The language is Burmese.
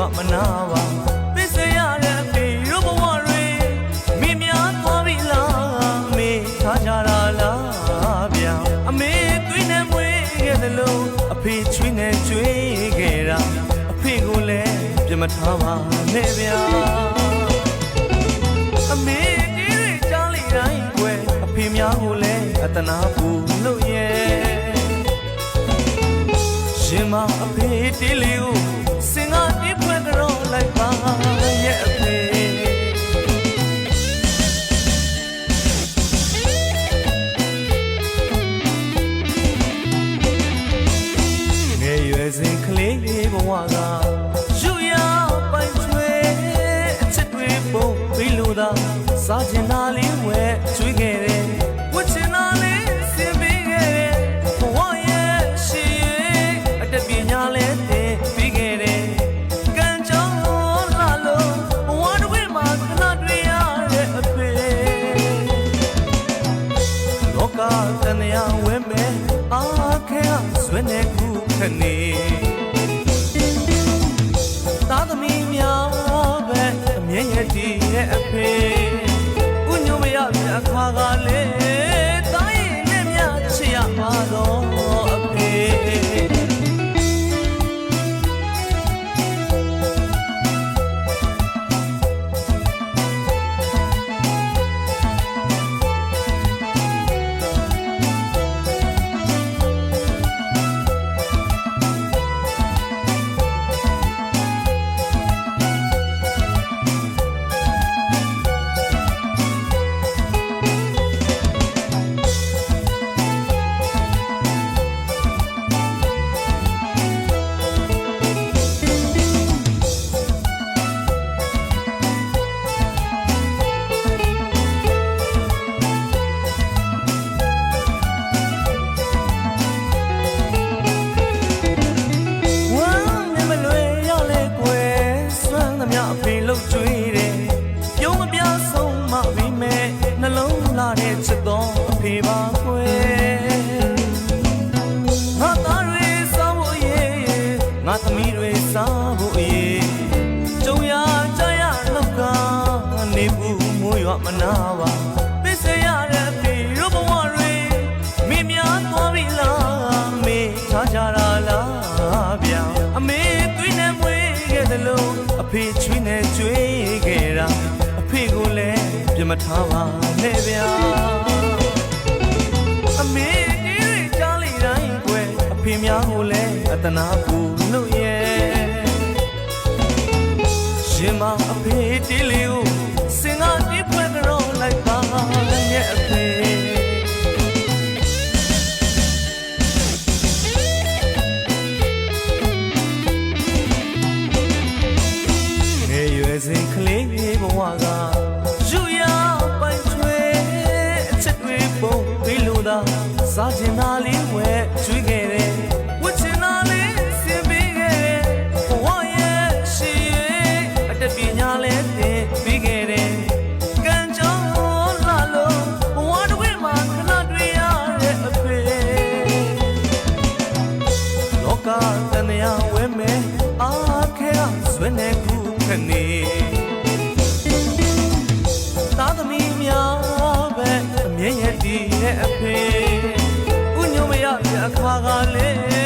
ရွမနာပါပစ္စရတဲ့ဖေရုပ်ဘဝတွေမိများသွားပြီလားမေထားကြတာလားဗျာအမေသွေးနဲ့မွေးခဲ့သလိုအဖေချွေးနဲ့ကျွေးခဲ့တာအဖေကိုလည်းပြမထားပါနဲ့ဗျာအမေဒီတွေကြားလိုက်တိုင်းွယ်အဖေများကိုလည်းအတနာဖို့လို့ရဲ့ရှင်မအဖေတေးလေးကို သာစားချင်တာလေးဝဲကျွေးခဲ့တယ်ဝတ်ချင်တာလေးစင်ပြီးခဲ့တယ်ဘဝရဲ့ရှိရဲ့အတပညာလေးတင်ပြီးခဲ့တယ်ကံကြောင်းလာလို့ဘဝတွေမှာခဏတွေ့ရတဲ့အဖေလောကတန်ရာဝဲမဲ့အာခဲဆွေးနေခုခနေသာသမီများပဲ အမြင်ရတည်ရဲ့အဖေဥညုံမရပြခါကလေး အဖေလို့ကြွေးတယ်ပြုံးမပြဆုံးမပြီးမဲ့နှလုံးလာတဲ့ချစ်တော်အဖေပါကွယ်ငါသားတွေစားဖို့ရေးငါသမီးတွေစားဖို့ရေးကြုံရကြရလောက်က နေဘူးမိုးရွာမနာပါ ဖေချွေးနဲ့ကြွေးခဲ့တာအဖေကိုလည်းပြမထားပါနဲ့ဗျာအမေဒီတွေကြားလိုက်တိုင်းကွယ်အဖေများကိုလည်းအတနာဘူးလို့ရဲ့ရှင်မအဖေတီးလေးကိုစင်က ပြီးလို့သာစားချင်တာလေးဝဲကျွေးခဲ့တယ်ဝတ်ချင်တာလေးစင်ပြီးခဲ့တယ်ဘဝရဲ့ရှိရဲ့အတပညာလေးတင်ပြီးခဲ့တယ်ကံကြောင်းလာလို့ဘဝတွေမှာခဏတွေ့ရတဲ့အဖေလောကတန်ရာဝဲမဲ့အာခဲဆွေးနေခုခနေ ရတည်ရဲ့အဖေဥညုံမရပြခါကလေး